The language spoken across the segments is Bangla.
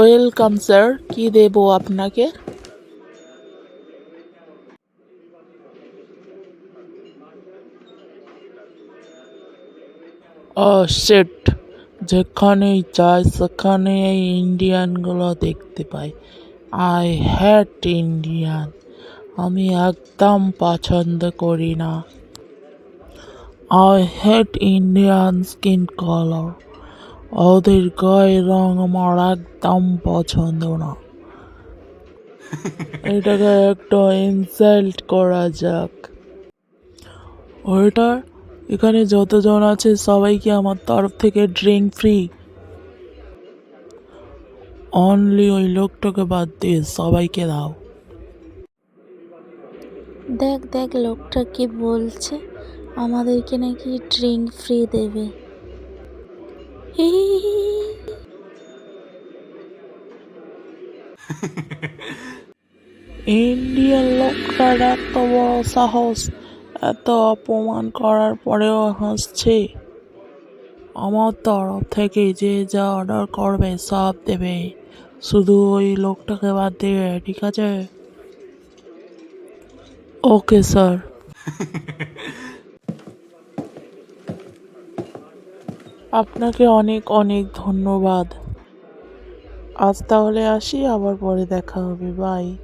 ওয়েলকাম স্যার কি দেবো আপনাকে? ও সেট যেখানেই যাই, সেখানে এই ইন্ডিয়ানগুলো দেখতে পাই। আই হ্যাট ইন্ডিয়ান আমি একদম পছন্দ করি না। I hate Indian skin colour ওদের গায়ের রং আমার একদম পছন্দ না। এটাকে একটা ইনসাল্ট করা যাক। ওইটার এখানে যতজন আছে সবাইকে আমার তরফ থেকে ড্রিঙ্ক ফ্রি অনলি ওই লোকটাকে বাদ দিয়ে সবাইকে দাও। দেখ দেখ লোকটা কি বলছে। আমাদেরকে নাকি ড্রিঙ্ক ফ্রি দেবে। ইন্ডিয়ান লোকটার এত বড় সাহস, এত অপমান করার পরেও হাসছে। আমার তরফ থেকে যে যা অর্ডার করবে সব দেবে। শুধু ওই লোকটাকে বাদ দেবে ঠিক আছে? ওকে স্যার আপনাকে অনেক অনেক ধন্যবাদ। আজ তাহলে আসি, আবার পরে দেখা হবে, বাই।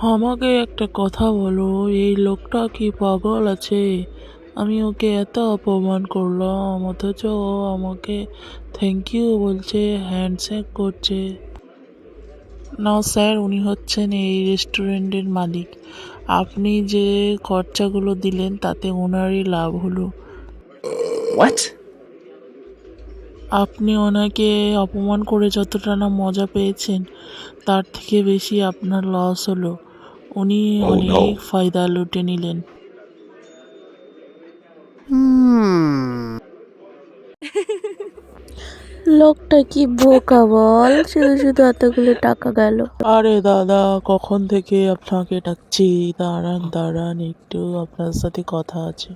আমাকে একটা কথা বলো, এই লোকটা কি পাগল আছে? আমি ওকে এত অপমান করলাম, অথচ ও আমাকে থ্যাংক ইউ বলছে হ্যান্ডশেক করছে। না স্যার, উনি হচ্ছেন এই রেস্টুরেন্টের মালিক। আপনি যে খরচাগুলো দিলেন, তাতে ওনারই লাভ হলো। What? আপনি ওনাকে অপমান করে যতটা না মজা পেয়েছেন তার থেকে বেশি আপনার লস হলো। উনি Oh, অনেক. ফায়দা লুটে নিলেন। লোকটা কি বোকা বল? শুধু শুধু এতগুলো টাকা গেল। আরে দাদা কখন থেকে আপনাকে ডাকছি? দাঁড়ান দাঁড়ান একটু আপনার সাথে কথা আছে।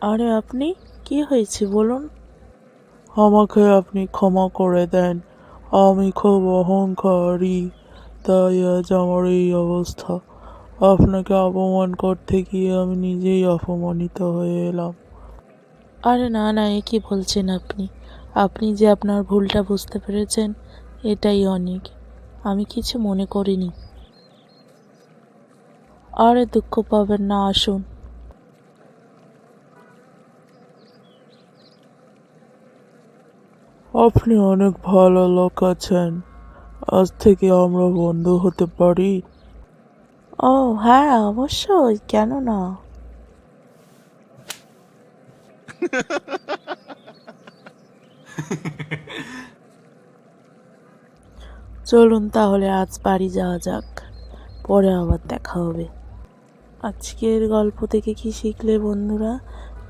আরে আপনি? কি হয়েছে বলুন। আমাকে আপনি ক্ষমা করে দেন। আমি খুব অহংকারী তাই আজ আমার এই অবস্থা। আপনাকে অপমান করতে গিয়ে আমি নিজেই অপমানিত হয়ে এলাম। আরে না না এ কি বলছেন আপনি? আপনি যে আপনার ভুলটা বুঝতে পেরেছেন এটাই অনেক। আমি কিছু মনে করিনি। আরে দুঃখ পাবেন না আসুন। আপনি অনেক ভালো লোক আছেন। আজ থেকে আমরা বন্ধু হতে পারি। ও হ্যাঁ অবশ্যই, কেন না? চলুন তাহলে আজ বাড়ি যাওয়া যাক। পরে আবার দেখা হবে। আজকের গল্প থেকে কি শিখলে বন্ধুরা?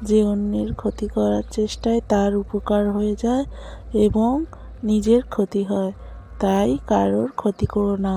যে অন্যের ক্ষতি করার চেষ্টায় তার উপকার হয়ে যায় এবং নিজের ক্ষতি হয়। তাই কারোর ক্ষতি করো না।